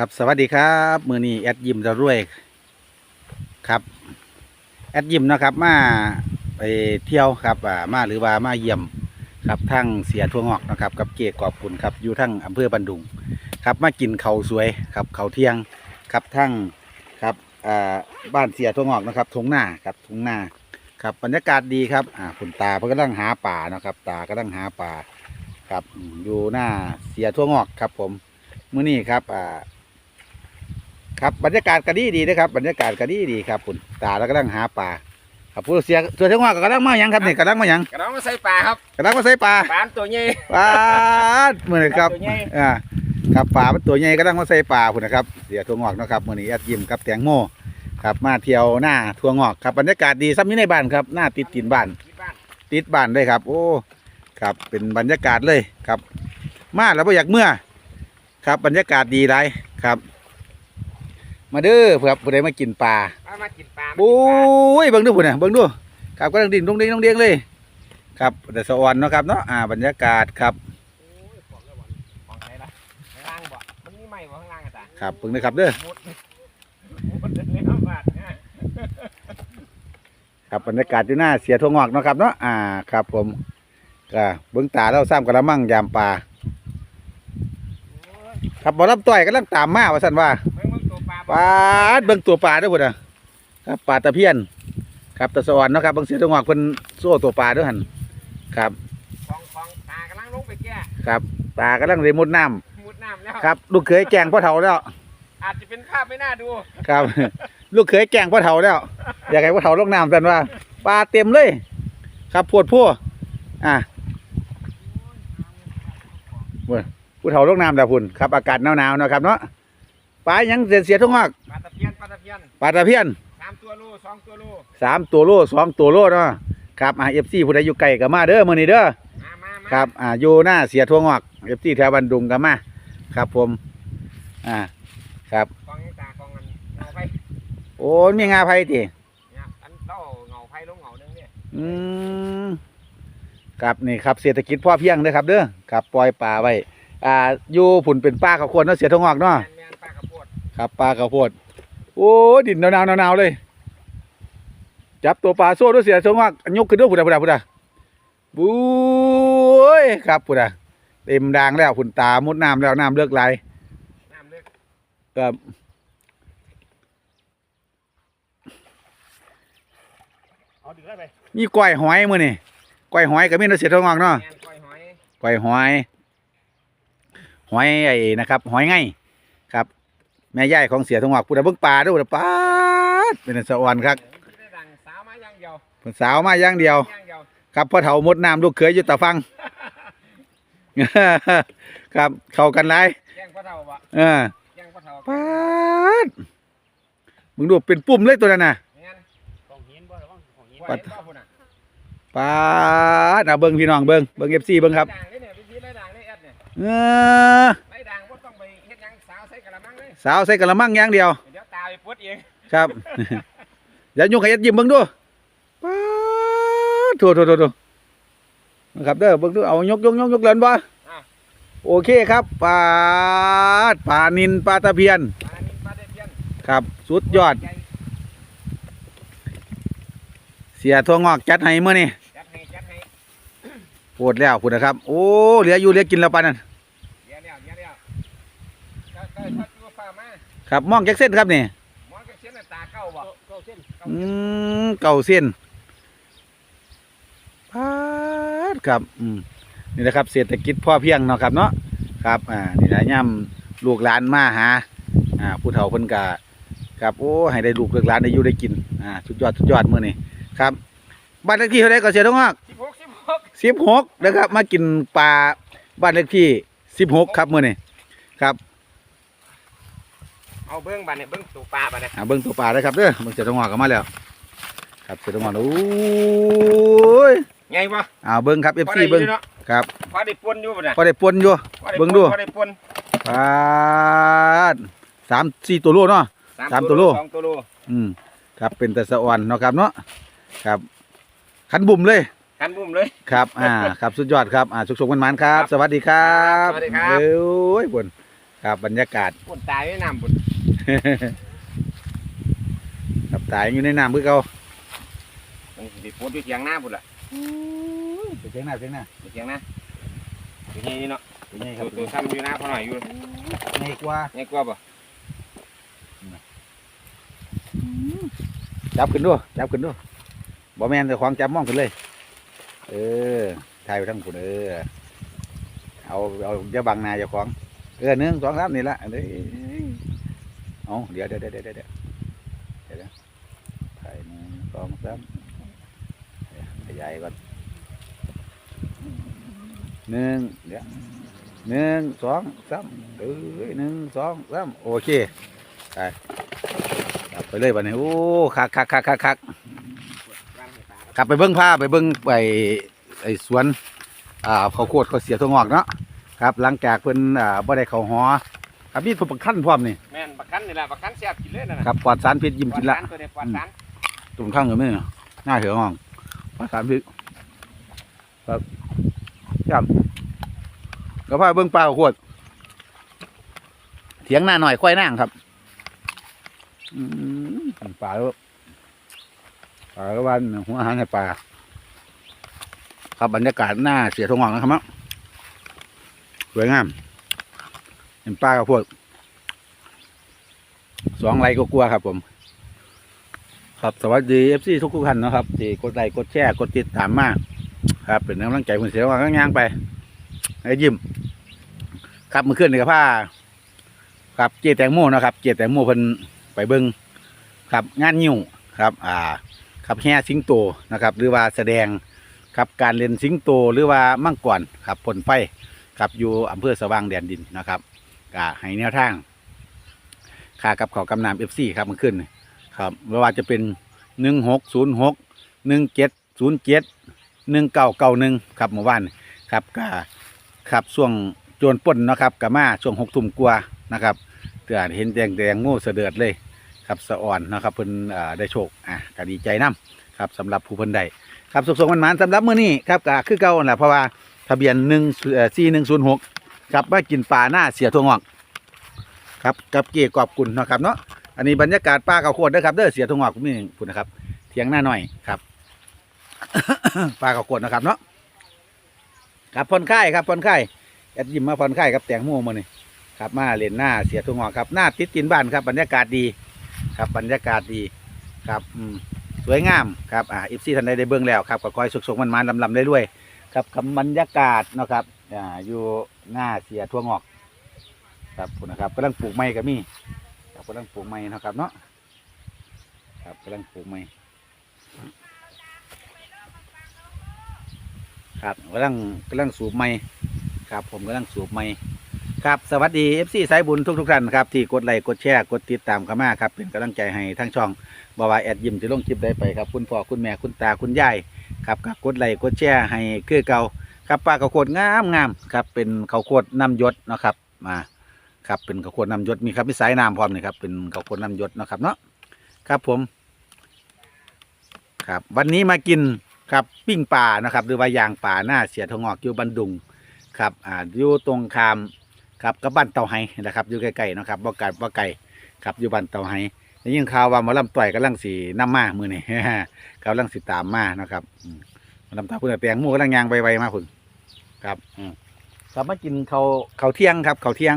ครับสวัสดีครับมือนี้แอดยิมจะรวยครับแอดยิมนะครับมาไปเที่ยวครับมาหรือว่ามาเยี่ยมครับทั้งเสียทั่วงอกนะครับ กับเกศกอบคุณครับอยู่ทั้งอำเภอบันดุงครับมากินเขาสวยครับเขาเที่ยงครับทั้งครับบ้านเสียทั่วงอกนะครับทงหน้าครับทงหน้าครับบรรยากาศดีครับอ่าคุณตาเพิ่งกำลังหาป่านะครับ ตากำลังหาป่าครับอืมอยู่หน้าเสียทั่วงอกครับผมมื้อนี้ครับอ่า ครับบรรยากาศก็ดีดีนะครับบรรยากาศก็ดีดีครับคุณตาแล้วก็ลังหาปลาครับผู้เสียเสือเชียงว่าก็กำลังมาหยังครับนี่กำลังมาหยังกระน้องมาใส่ปลาครับกำลังมาใส่ปลาปลาตัวใหญ่ ปลาดมือนี้ครับตัวใหญ่ อ่าครับปลามันตัวใหญ่กำลังมาใส่ปลาคุณนะครับเสียทั่วงอกเนาะครับมือนี้แอดยิมกับแตงโมครับมาเที่ยวหน้าทั่วงอกครับบรรยากาศดีซ้ำนี้ในบ้านครับหน้าติดตินบ้าน ที่บ้านติดบ้านเลยครับ โอ้ครับเป็นบรรยากาศเลยครับ มาแล้วไ่อยากเมื่อ ครับบรรยากาศดีไรครับ มาเด้อเพื่อผู้ใดมากินปลาปลามากินปลา โอ้ยเบิ่งดูพุ่นน่ะเบิ่งดูครับก็ดังดิ่งดงดิ่งดงเดียงเลย ครับแต่สวรรค์เนาะครับเนาะอ่าบรรยากาศครับโอ้ยของแล้ววันของใครล่ะข้างล่างบ่ มันมีไหมบ่ข้างล่างอะตาครับเบิ่งนะครับเด้อมุดมุดเลยครับบาดเนี่ยครับบรรยากาศอยู่หน้าเสียทั่วงอกเนาะครับเนาะอ่าครับผมก็เบิ่งตาเราซ้ำกระมังยามปลาโอ้ยครับบ่รับต้อยกำลังตามมาว่าซั่นว่า เบิ่งเบิ่งตัว ปลาปลาดเบิ่งตัวปลาเด้วยพุ่นน่ะครับปลาตะเพียน ครับตะสวรรค์เนาะครับเบิ่งเสียทั่วงอกเพิ่นโซ่ตัวปลาเด้วยหั่นครับของของตากำลังลงไปแก้ครับปลากำลังเลยมุดน้ำมุดน้ำแล้วครับลูกเขยแกล้งพ่อเฒ่าแล้ว อาจจะเป็นภาพไม่น่าดูครับ ลูกเขยแกล้งพ่อเฒ่าแล้ว อยากให้พ่อเฒ่าลงน้ำกันว่าปลาเต็มเลย ครับปวดพัวอะเว้ยผู้เฒ่าลงน้ำแต่พุ่นครับอากาศหนาวๆเนาะครับเนาะ ปลายังเสียเสียทุกงอกปลาตะเพียนปลาตะเพียนปลาตะเพียนสามตัวโลสองตัวโลสามตัวโลสองตัวโลเนาะครับอ่าเอฟซีผู้ใดอยู่ไกลก็มาเด้อมื้อนี้เด้อมามามาครับอ่าอยู่หน้าเสียทั่วงอกเอฟซีแถวบันดุงก็มาครับผมอ่าครับกองยังตากองกันเงาไฟโอ้ยมีงาไผ่ติเนี่ยอันเต้าเงาไฟลงเงาหนึงเนี่ยอืมครับนี่ครับเศรษฐกิจพ่อเพียงเด้อครับเด้อครับปล่อยปลาไว้อ่าอยู่ผุนเป็นป้าข้าวโพดเนาะเสียทองงอกเนาะแมน ครับปลาข้าวโพดโอ้ยดินหนาวๆหนาวๆเลย จับตัวปลาโซ่ด้วยเสียทองงอกยกขึ้นด้วยพุดาพุดาพุดาบุ้ยครับพุดาเต็มดางแล้วผุนตามุดน้ำแล้วน้ำเลือกไหลน้ำลึกครับเอาดึงได้ไปมีก้อยหอยมื้อนี่ก้อยหอยก็มีเนาะเสียทองงอกเนาะแมนกล้อยหอยก้อยหอย หอยไอ้นะครับ หอยไงครับ แม่ย่ายของเสียทองหอกพูดเบิ่งปลาด้วยปลาดเป็นสะออนครับได้ดังสาวมาอย่างเดียวเพิ่นสาวมาอย่างเดียว อย่างเดียวครับพ่อเฒ่ามดน้ำลูกเขยอยู่ตาฟัง ครับเข้ากันไรแย่งพ่อเฒ่าบ่เออแย่งพ่อเฒ่าปาดมึงดูเป็นปุ่มเลยตัวนั้นน่ะแม่นของหินบ่ของของหินปับ่ดเห็นบ่พุ่นน่ะปาดเอาเบิ่งพี่น้องเบิ่งเบิ่ง FC เบิ่งครับไล่ด่างนี่เนี่ยพี่ไล่ด่างนี่แอดเนี่ย เออ สาวใส่กะละมังเลยสาวใส่กะละมังอย่างเดียว เดี๋ยวตาไปปวดเองครับเดี๋ยวยุ่งขยันยิ้มเบิ่งดูป๊าดโถโถโถโถนะครับเด้อเบิ่งดูเอายกยกยกยกเลินบ่โอเคครับปลาดปลานินปลาตะเพียน ปลานินปลาเด็ดเพียนครับ สุดยอดใหญ่เสียทั่วงอกจัดให้มื้อนี้จัดให้จัดให้โปวดแล้วพูดนะครับ โอ้เหลืออยู่เหลือกินแล้วปานนั้น เดี๋ยวแล้วเดี๋ยวแล้วก็ก็ถ้าตัวฟ้ามา ครับมองจักเส้นครับนี่หมอนก็เส้นน่ะตาเก้าบ่เก้าเส้นเก้าอืเส้นมเก่าเส้นปาดครับอืมนี่แหละครับเศรษฐกิจพ่อเพียงเนาะครับเนาะครับอ่านี่นะย่ำลูกหลานมาหาอ่าผู้เฒ่าเพิ่นกะครับโอ้ให้ได้ลูกเลือกหลานได้อยู่ได้กินอ่าสุดยอดสุดยอดมื้อนี้ครับบ้านเลขที่เท่าไหร่ก็เสียท้องออกสิบหกสิบหกสิบหกนะครับ มากินปลาบ้านเลขที่สิบหกครับมื้อนี้ครับ เอาเบิ้งบัดเนี่ยเบิ้งตัวปลาบัดเนี่ยอ่าเบิ่งตัวปลาได้ครับเด้อเบิ่งเสียท้องออกกันมาแล้ว ครับเสียท้องออกโอ้ยไงบ่อ่าเบิ่งครับพอ FC ได้เบิ่งอยู่เนาะครับพอได้ปนอยู่บัดน่ะพอได้ปนอยู่พอไเบิ่งดูพอได้ปนปลาดสามสี่ตัวโลเนาะสามตัวโลสองตัวโลอืมครับเป็นแต่สะอ่อนเนาะครับเนาะครับขันบุ่มเลยกันบุ่มเลยครับอ่าครับสุดยอดครับอ่าสุขๆมันๆครับ สวัสดีครับสวัสดีครับเอ้ยบนครับบรรยากาศปวดตายด้วยน้ำบุญ ครับตายอยู่ในน้ำเพื่อเขามันสิปวดอยู่เถียงหน้าบุญล่ะไปเชียงหน้าเชียงหน้าอยู่เถียงหน้าอยู่นี่นี่เนาะเป็นไงคตัรับวตัวซ้ำอยู่หน้าพอหน่อยอยู่ไงกว่านี่กลัวป่ะจับขึ้นด้วยจับขึ้นด้วยบ่แม่นแต่ของจับมองขึ้นเลย เออถ่ายไปทั้งคุณเออ เอาเอาจะบังหนาเจ้าของ เออหนึ่งสองสามนี่ละเอ้ย เอาเดี๋ยวเดี๋ยวเดี๋ยวเดี๋ยวเดี๋ยวเดี๋ยวเดี๋ยวถ่ายหนึ่งสองสามขยายก่อนหนึ่งเดี๋ยวหนึ่งสองสามเอ้ยหนึ่งสองสามโอเคไปไปเลยบัดนี้โอ้คักคักคักคักคักกลับไปเบิ้งผ้าไปเบิ้งไปไอสวนอ่าเขาโคตรเขาเสียตัวงอกเนาะครับ หลังจากเพิ่นอ่าบ่ได้เขาหอครับมีผลขั้นพร้อมนี่แม่ นประกันนี่แหละประกันเสียบกินเลยนั่นน่ะครับปลอดสารพิษยิ้มกินละปลอดสารตัวนี้ปลอดสารตรงข้างกันไหมเนี่ยหน้าเถืองห้องปลอดสารพิษครับครับก็พาเบิ้งปลาข้าวโคตรเถียงหน้าหน่อยควายนั่งครับ อืมปลาแล้วปลาแล้ววันหัวอาหารให้ปลาครับบรรยากาศหน้าเสียทงหวังนะครับมั้งสวยงาม เห็นป้ากับพวก สองไรก็กลัวครับผม ครับสวัสดีเอฟซีทุกทุกท่านนะครับที่กดไลค์กดแชร์กดติดตามมากครับ เป็นกำลังใจคุณเสียว่าก็ย่างไปให้ยิ้มครับเมื่อคืนนี่กับผ้าครับเจแตงโมนะครับ เจแตงโมเพิ่นไปเบิ้งครับงานยิ้วครับ อ่าครับแห่สิงโตนะครับ หรือว่าแสดงครับการเล่นสิงโตหรือว่ามั่งก่อนครับผลไฟครับอยู่อำเภอสว่างแดนดินนะครับก็ให้แนวทาง ค่ากับเขากำนำเอฟซีครับมันขึ้นครับไม่ว่าจะเป็นหนึ่งหกศูนย์หกหนึ่งเจ็ดศูนย์เจ็ดหนึ่งเก้าเก้าหนึ่งครับเมื่อวานครับก็ครับช่วงโจรปล้นนะครับกับมาช่วงหกทุ่มกว่านะครับเตือนเห็นแดงแดงโง่เสดือดเลยครับสะอ่อนนะครับเพิ่นได้โชคอะก็ดีใจนํครับสำหรับผู้เพิ่นได้ครับสุขสมันหมานสำหรับมื้อนี้ครับก็คือเก่าแหละเพราะว่าทะเบียนหนึ่งสี่หนึ่งศูนย์หกครับมากินปลาหน้าเสียทวงอก ครับกับเกียกอบกุลนะครับเนาะอันนี้บรรยากาศปลาข้าวโพดเด้อครับเด้อเสียทวงอกนี่คุณนะครับเถียงหน้าหน่อยครับปลาข้าวโพดนะครับเนาะครับผ่อนคลายครับผ่อนคลายแอดยิมมาผ่อนคลายครับแตงโมมานี่ครับมาเล่นหน้าเสียทวงอกครับหน้าติดกินบ้านครับบรรยากาศดีครับบรรยากาศดีครับอืมสวยงามครับอ่าอิฟซีท่านใดได้เบื้องแล้วครับก็คอยสุกๆมันๆลำๆได้ด้วยครับกับบรรยากาศนะครับอ่าอยู่หน้าเสียทั่วงอก ครับคุณนะครับกำลังปลูกไม้ก็มีครับกำลังปลูกไม้นะครับเนาะครับกำลังปลูกไม้ครับกำลังกำลังสูบไม้ครับผมกำลังสูบไม้ครับสวัสดีเอฟซีสายบุญทุกๆท่านครับที่กดไลค์กดแชร์กดติดตามข้ามาครับเป็นกำลังใจให้ทั้งช่องบว่าแอดยิมจะลงคลิปได้ไปครับคุณพ่อคุณแม่คุณตาคุณยายครับก็กดไลค์กดแชร์ให้คือเก่าครับปลาข้าวโพดงามงามครับเป็นข้าวโพดน้ำยศนะครับมา ครับเป็นข้าวโพดน้ำยศมีครับมีสายน้ำพร้อมนี่ครับเป็นข้าวโพดน้ำยศนะครับเนาะครับผม ครับ วันนี้มากินครับปิ้งปลานะครับ หรือว่ายางปลาหน้าเสียทองอกอยู่บันดุงครับอ่าอยู่ตรงคามครับกับบ้านเตาไห้นะครับ อยู่ใกล้ๆนะครับบ่ไก่บ่ไก่ครับอยู่บ้านเตาไห้ได้ยินข่าวว่าหมอลำต่อยกำลังสีน้ำมามือนี่ กำลังสิตามมานะครับอืมหมอลำตาพุ่นแตงหมูกำลังยางไวๆมาพุ่นครับอืมครับมากินเขาวเขาวเที่ยงครับเขาวเที่ยง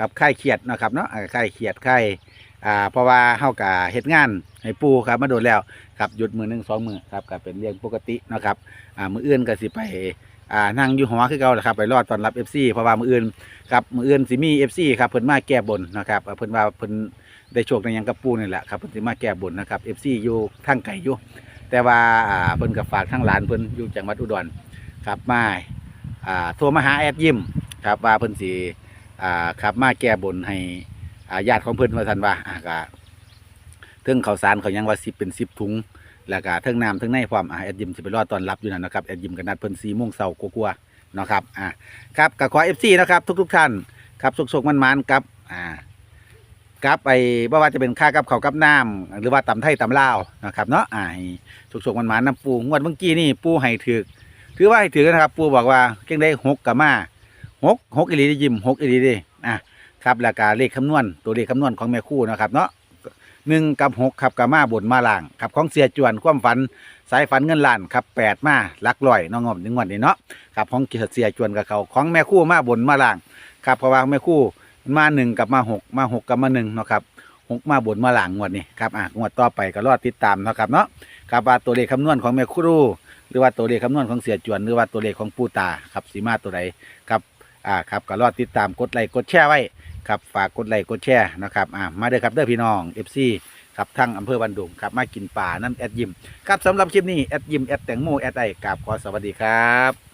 ครับไข่เขียดนะครับเนาะอ่าไข่เขียดไข่อ่าเพราะว่าเฮากะเฮ็ดงานให้ปูครับมาโดนแล้วครับหยุดมือหนึ่งสองมือครับก็เป็นเรื่องปกตินะครับอ่ามืออื่นก็สิไปอ่านั่งอยู่หอคือเก่าแหละครับไปรอดตอนรับ FC เพราะว่ามืออื่นครับมืออื่นสิมี FC ครับเพิ่นมาแก้บนนะครับเพิ่นว่าเพิ่นได้โชคในยังกับปูนี่แหละครับเพิ่นสิมาแก้บนนะครับ FC อยู่ทางไก่อยู่แต่ว่าอ่าเพิ่นกับฝากทางหลานเพิ่นอยู่จังหวัดอุดรครับมาอ่าโทรมาหาแอดยิมครับว่าเพิ่นสิ อ่าครับมาแก้บนให้อาญาติของเพิ่อนว่าท่านว่าอ่าก็เทิงข้าวสารเขายังว่าสิบเป็น10ถุงแล้วก็เทิงน้ำเทิงในพร้อมอ่าแอดยิมสิไปรอตอนรับอยู่นั่นนะครับแอดยิมก็นัดเพิ่น4โมงเช้ากว่าๆเนาะครับอ่าครับก็ขอ FC นะครับทุกๆท่านครับสุขๆมันๆครับอ่ากับไอ้บ่ว่าจะเป็นค่ากับเขากับน้ำหรือว่าตำไทยตำลาวนะครับเนาะอ่าสุกๆมันมาน้ำปูงวดเมื่อกี้นี่ปูให้ถือถือว่าให้ถือนะครับ ปูบอกว่าเก่งได้หกกับมา หกหกอีหลีได้ยิ้มหกอีหลีเดิอะครับแล้วก็เลขคำนวณตัวเลขคำนวณของแม่คู่นะครับเนาะหนึ่งกับหกครับกับมาบนมาล่างครับของเสียจวนความฝันสายฝันเงินล้านครับแปดมาลักร้อยน้องงอมถึงวันนี้เนาะครับของเสียจวนกับเขาของแม่คู่มาบนมาล่างครับเพราะว่าแม่คู่มาหนึ่งกับมาหกมาหกกับมาหนึ่งเนาะครับหกมาบนมาหล่างงวดนี้ครับอะงวดต่อไปก็รอดติดตามนะครับเนาะครับว่าตัวเลขคำนวณของแม่คู่หรือว่าตัวเลขคำนวณของเสียจวนหรือว่าตัวเลขของปูตาครับสีมาตัวใดครับ อ่าครับก็รอติดตามกดไลค์กดแชร์ไว้ครับฝากกดไลค์กดแชร์นะครับอ่ามาเด้อครับเด้อพี่น้อง FC ครับทั้งอำเภอบันดุงครับมากินป่าน้ำแอดยิมครับสำหรับคลิปนี้แอดยิมแอดแตงโมแอดไอกราบขอสวัสดีครับ